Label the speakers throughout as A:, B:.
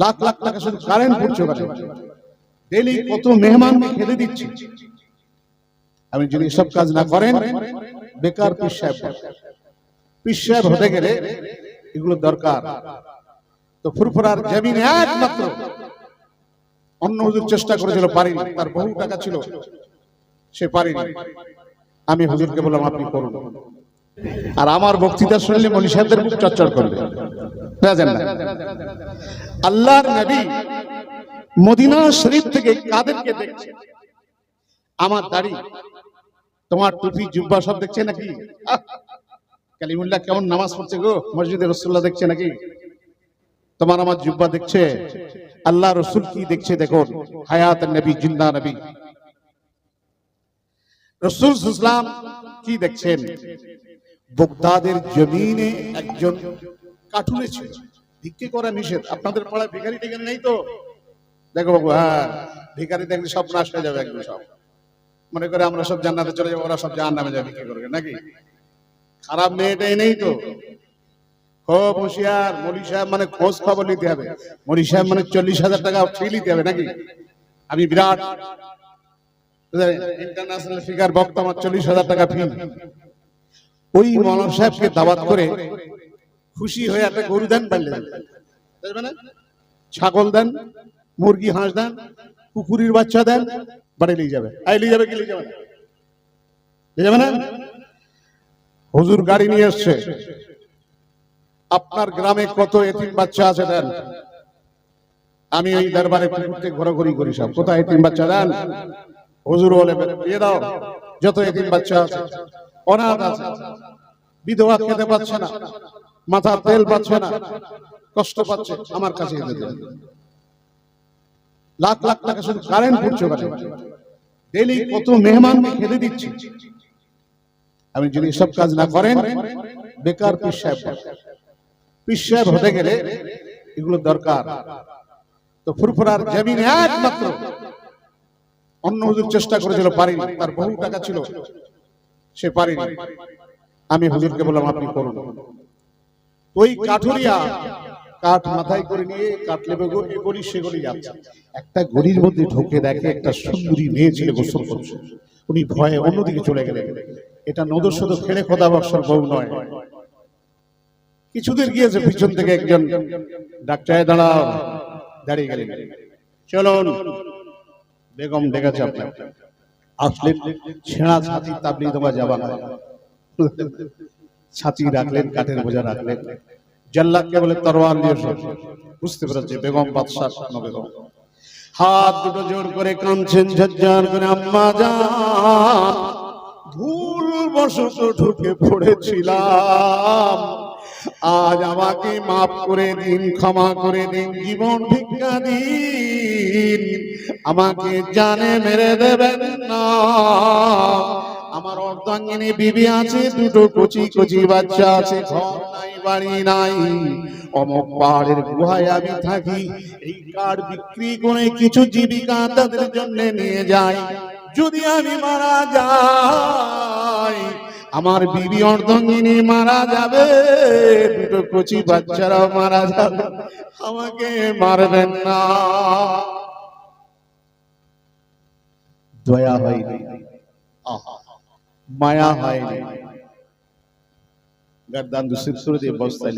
A: লাখ লাখ টাকা শুধু কারেন্ট পড়ছে ওখানে। ডেলি কত মেহমানকে খেতে দিচ্ছে। আপনি যদি এসব কাজ না করেন, বেকার পিস সাহেব। পিস সাহেব হতে গেলে এগুলো দরকার। তো ফুরফুরার জমিন একমাত্র। অন্য হুজুর চেষ্টা করেছিল, পারিনি। তার বহু টাকা ছিল, সে পারিনি। আমি হুজুরকে বললাম, আপনি করুন। আর আমার বক্তৃতা শুনলে সাহেবদের মুখ চচ্চর করবে। আল্লাহর নবী মদিনা শরীফ থেকে কাদেরকে দেখছে আমার দাড়ি। তোমার টুপি জুব্বা সব দেখছে নাকি? কালিমুল্লাহ কেমন নামাজ পড়ছে গো? মসজিদে রসুল্লাহ দেখছে নাকি? তোমার আমার জুব্বা দেখছে? আল্লাহ রসুল কি দেখছে দেখুন। হায়াত নবী, জিন্দা নবী। রসুল ইসলাম কি দেখছেন? বগদাদের জমিনে একজন কাঠুরে ছিল। ভিক্ষে করা নিষেধ। আপনাদের পাড়ায় ভিখারি টিখারি নেই তো? দেখো বাবু হ্যাঁ ভিখারি দেখলে সব নাশ হয়ে যাবে একদম সব। মনে করে আমরা সব জান্নাতে চলে যাব, ওরা সব জাহান নামে যাবে, ভিক্ষে করবে, নাকি? খারাপ মেয়েটাই নেই তো। খুব হুঁশিয়ার। মলি সাহেব মানে খোঁজ খবর নিতে হবে। মলি সাহেব মানে চল্লিশ হাজার টাকা ফ্রি নিতে হবে, নাকি? আমি বিরাট। ইন্টারন্যাশনাল ফিগার বক্তা, আমার চল্লিশ হাজার টাকা ফি ওই মৌলানা সাহেবকে দাওয়াত করে খুশি হয়ে একটা গরু দেন পারলে। ছাগল দেন মুরগি হাঁস দেন কুকুরির বাচ্চা দেন বাড়ি নিয়ে যাবে। আই নিয়ে যাবে কি নিয়ে যাবে না? নিয়ে যাবে না? হুজুর গাড়ি নিয়ে এসছে। আপনার গ্রামে কত এতিম বাচ্চা আছে দেন? আমি এই দরবারে কুকুরতে ঘোরাঘুরি করি সব। কোথায় এতিম বাচ্চা দেন? হুজুর বলে দিয়ে দাও। যত এতিম বাচ্চা আছে। অনাথ আছে। বিধবা খেতে পাচ্ছে না। মাথা তেল পাচ্ছে না। কষ্ট পাচ্ছে। আমার কাছে লাখ লাখ টাকা শুধু কারেন্ট পড়ছে ডেলি কত মেহমানকে খেতে দিচ্ছে। আপনি যদি এসব কাজ না করেন, বেকার পিস সাহেব পিস সাহেব হতে গেলে এগুলো দরকার। তো ফুরফুরার জমিন একমাত্র। অন্য হুজুর চেষ্টা করেছিল, পারিনি। তার বহু টাকা ছিল। সে পারিনি। আমি হুজুরকে বললাম, আপনি করুন। ওই কাঠুরিয়া কাঠ মাথায় করে নিয়ে কাঠ লেবে গড়ি সেগুলি যাচ্ছে। একটা গড়ির মধ্যে ঢুকে দেখে একটা সুন্দরী মেয়ে ছিল গোসল করছে। উনি ভয়ে অন্যদিকে চলে গেলেন। এটা নদর শুধু খেড়ে খোদা বর্ষার বউ নয়। কিছুদিন গিয়েছে পিছন থেকে একজন। ডাক্তার দাঁড়াও। দাঁড়িয়ে গেলেন। চলুন। বেগম ডেকেছে আপনার আসলেন। ছেঁড়া ছাতি তাবলি তোমার যাবা না। ছাতি রাখলেন কাঠের বোঝা রাখলেন। জল্লাদকে বলে তরোয়ার নিয়ে বুঝতে পেরেছে বেগম বাদশাহ বেগম। হাত দুটো জোর করে কাঁদছেন ঝরঝর করে আম্মা যান। ভুল বশত ঢুকে পড়েছিলাম। আজ আমাকে মাফ করে দিন ক্ষমা করে দিন জীবন ভিক্ষা দিন। আমাকে জানে মেরে দেবেন না। আমার অর্ধাঙ্গিনী বিবি আছে দুটো কচি কচি বাচ্চা আছে ঘর নাই বাড়ি নাই। অমক পাহাড়ের গুহায় আমি থাকি এই কাঠ বিক্রি করে কিছু জীবিকা তাদের জন্য নিয়ে যাই। যদি আমি মারা যাই আমার বিবি অর্ধাঙ্গিনী মারা যাবে দুটো কচি বাচ্চারাও মারা যাবে। আমাকে মারবেন না। দয়া হয়নি আহা, মায়া হয়নি দিয়ে বস্তায়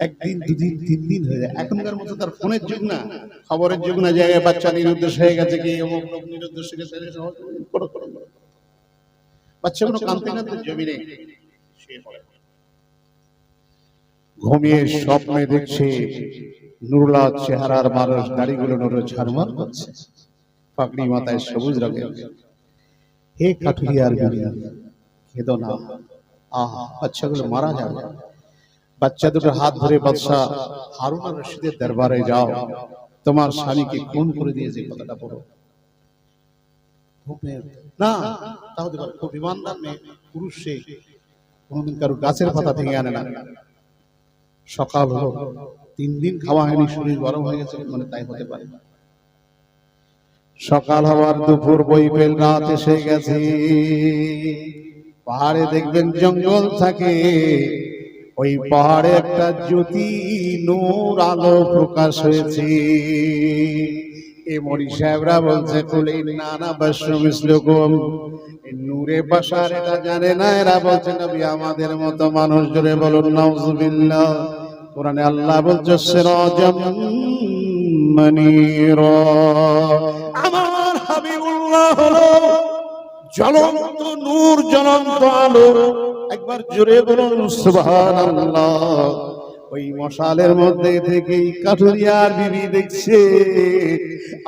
A: একদিন দুদিন তিন দিন হয়ে যায়। এখনকার মতো তার ফোনের যুগ না। খবরের যুগ না জায়গায় বাচ্চা নিরুদ্দেশ হয়ে গেছে কি? করো, করো। কাঁদতে ঘুমিয়ে স্বপ্নে দেখছে নুরলা চেহারার মানুষ দাড়িগুলো নুরো ঝারমার করছে। পাগড়ি মাথায় সবুজ রঙের। হে কাঠুরিয়ার খেদো না। আহা, বাচ্চাগুলো মারা যাবে। বাচ্চা দুটো হাত ধরে বাদশাহ হারুন রশিদের দরবারে যাও। তোমার স্বামীকে খুন করে দিয়েছে কথাটা বলো। না খুব ইমানদার মেয়ে পুরুষ সে কারও গাছের পাতা ভেঙে আনে না। সকাল হলো তিন দিন খাওয়া হয়নি, শরীর গরম হয়ে গেছে মানে তাই হতে পারে। সকাল হওয়ার দুপুর বই ফেল রাত এসে গেছে। পাহাড়ে দেখবেন জঙ্গল থাকে। ওই পাহাড়ে একটা জ্যোতি নূর আলো প্রকাশ হয়েছে। এ মরি সাহেবরা বলছে কুলে নানা বাস্য মিশ্রকম নূরে বাসার এটা জানে না, এরা বলছে, নবী, আমাদের মতো মানুষ জুড়ে বলুন, নাউজুবিল্লাহ। কোরআনে আল্লাহ বলছে সিরাজাম মানিরা হাবিবুল্লাহ হলো জ্বলন্ত নূর, জ্বলন্ত আলো একবার জোরে বলুন, সুবহানাল্লাহ। ওই মশালের মধ্যে থেকে কাঠুরিয়ার বিবি দেখছে।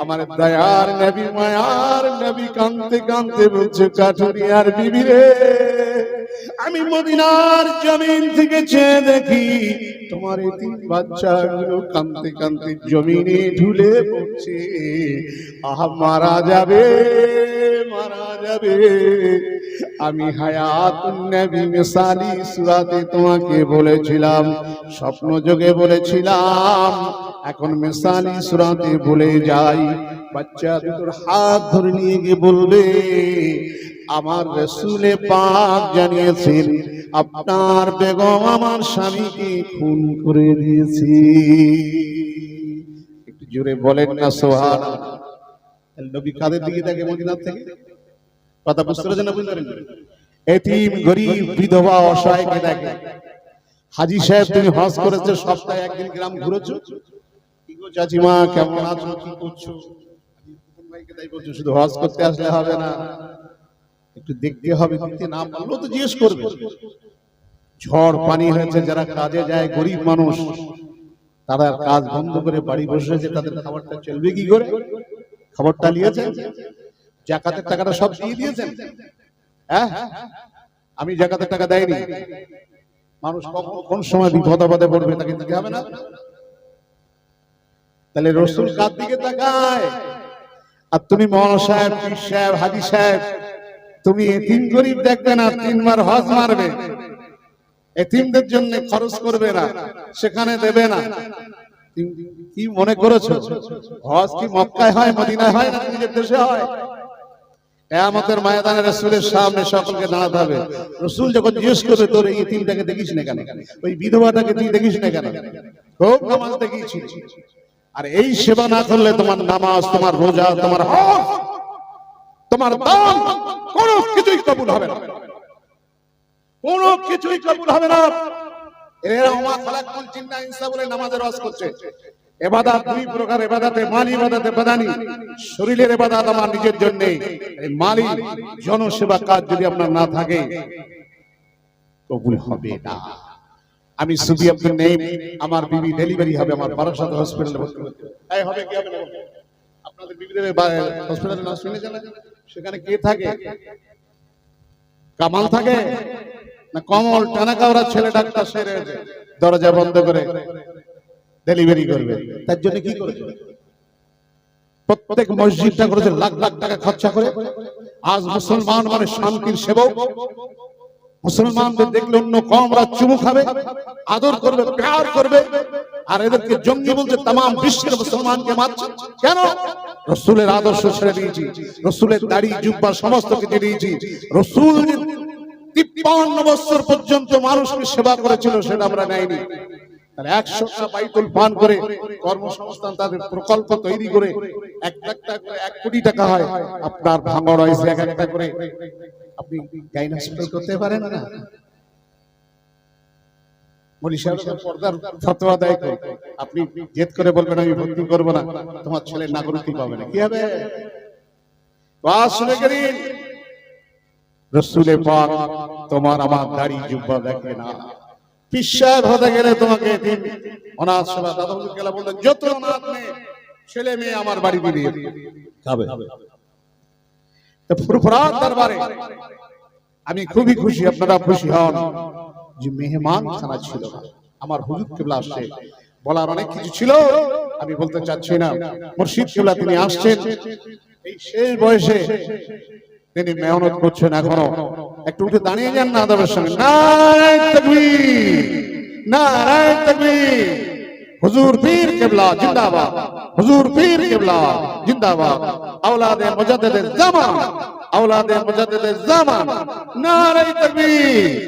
A: আমার দয়ার নবী, মায়ার নবী কানতে কানতে বলছে, কাঠুরিয়ার বিবি রে। আমি মদিনার জমিন থেকে চেয়ে দেখি তোমার এই তিন বাচ্চাগুলো কানতে কানতে জমিনে ঢুলে পড়ছে। আহা, মারা যাবে মারা যাবে। আমি হায়াত নবী মিসালি সুরাতে তোমাকে বলেছিলাম, স্বপ্ন যোগে বলেছিলাম, এখন মিসালি সুরাতে বলে যাই। বাচ্চা দুটোর হাত ধরে নিয়ে গিয়ে বলবে আমার রসুলে পাক জানিয়েছেন, আপনার বেগম আমার স্বামীকে খুন করে দিয়েছি। একটু জোরে বলেন না সোহান নবী কাদের দিকে দেখে মদিনার থেকে? কথা বুঝতে পারছেন না বুঝতে এতিম, গরিব, বিধবা অসহায়কে দেখে? হাজি সাহেব, তুমি হজ করেছ, সপ্তাহে একদিন গ্রাম ঘুরেছো? চাচিমা, কেমন আছো, কি করছ? শুধু হজ করতে আসলে হবে না। একটু দেখতে হবে, দেখতে না পারলেও তো জিজ্ঞেস করবে। ঝড় পানি হয়েছে, যারা কাজে যায়, গরিব মানুষ, তারা কাজ বন্ধ করে বাড়ি বসেছে তাদের খাবারটা চলবে কি করে? খাবারটা নিয়েছেন? জাকাতের টাকাটা সব দিয়ে দিয়েছেন? হ্যাঁ? আমি জাকাতের টাকা দেয়নি। মানুষ কোন সময় বিপদ আপদে পড়বে তাকে দিতে হবে না? তাহলে রসুল কার দিকে তাকায়? আর তুমি মৌলানা সাহেব পীর সাহেব, হাজি সাহেব তুমি এতিম গরিব দেখবে না, তিনবার হজ মারবে। এতিমদের জন্য খরচ করবে না, সেখানে দেবে না। কি মনে করেছ? হজ কি মক্কায় হয়, মদিনায় হয় না নিজের দেশে হয়? ময়দানে রসুলের সামনে সকলকে দাঁড়াতে হবে। রসুল যখন জিজ্ঞেস করবে, তোর এই তিনটাকে দেখিস না কেন? ওই বিধবাটাকে তুই দেখিস না কেন? খুব নামাজ আর এই সেবা না করলে তোমার নামাজ, তোমার রোজা, তোমার হজ তোমার দান কোনো কিছুই কবুল হবে না। কোনো কিছুই কবুল হবে না। এরা ওমা খালাকুল জিন্না ইনসা বলে নামাজের ওয়াজ করছে। এবাদাত দুই প্রকার এবাদাতে মালি এবাদাতে বাদানি। শরীরের এবাদাত আমার নিজের জন্য। এই মালি জনসেবা কাজ যদি আপনার না থাকে কবুল হবে না। আমি সুবি আব্দুল নেই আমার বিবি ডেলিভারি হবে আমার বারাসাত হসপিটালে ভর্তি হবে কি হবে না আপনাদের বিবিদের হসপিটালে না শুনেছেন? না? সেখানে কে থাকে? কামাল থাকে? না কমল? টানাকাওরা ছেলে ডাক্তার সেরে দরজা বন্ধ করে ডেলিভারি করবে। তার জন্য কি করে প্রত্যেক মসজিদটা করেছে লাখ লাখ টাকা খরচা করে। আজ মুসলমান মানে শান্তির সেবক। মুসলমানদের দেখলে অন্য কমরা চুমু খাবে, আদর করবে, প্যার করবে, আর এদেরকে জঙ্গি বলতে তাম বিশ্বের মুসলমানকে মারছে। কেন? রসুলের আদর্শ ছেড়ে দিয়েছি, রসুলের দাড়ি, জুব্বা সমস্ত কিছু দিয়েছি। রসুল তিপ্পান্ন বছর পর্যন্ত মানুষকে সেবা করেছিল সেটা আমরা নেয়নি। এক কোটি টাকা হয়, আপনার ভাঙড় হয়েছে এক একটা করে। আপনি গাইন হসপিটাল করতে পারেন না? পর্দার ফতোয়া দেয় আপনি জেদ করে বলবেন আমি ভর্তি করব না। তোমার ছেলে নাগরিকই পাবে না। কি হবে? বাস শুনে গেলেন রসুলে পাক তোমার আমার দাড়ি জুব্বা দেখে না। পিসাব হতে গেলে তোমাকে অনাথ সেবা দাদা গেলা বললেন যত অনাথ মেয়ে ছেলে মেয়ে আমার বাড়ি দিয়ে খাবে। আমি খুবই খুশি আপনারা খুশি হন যে মেহমান খানা ছিল আমার হুজুর কেবলা আসছে। বলার অনেক কিছু ছিল, আমি বলতে চাচ্ছি না। মুর্শিদ কেবলা তিনি আসছেন। এই শেষ বয়সে তিনি মেহনত করছেন এখনও। একটু উঠে দাঁড়িয়ে যান না আদবের সঙ্গে। নারায়ণ তাকবীর নারায়ণ তাকবীর। হুজুর পীর কেবলা জিন্দাবাদ হুজুর পীর কেবলা জিন্দাবাদ আওলাদে মুজাদ্দিদ জামান আওলাদে মুজাদ্দিদ জামান নারায়ণ তাকবীর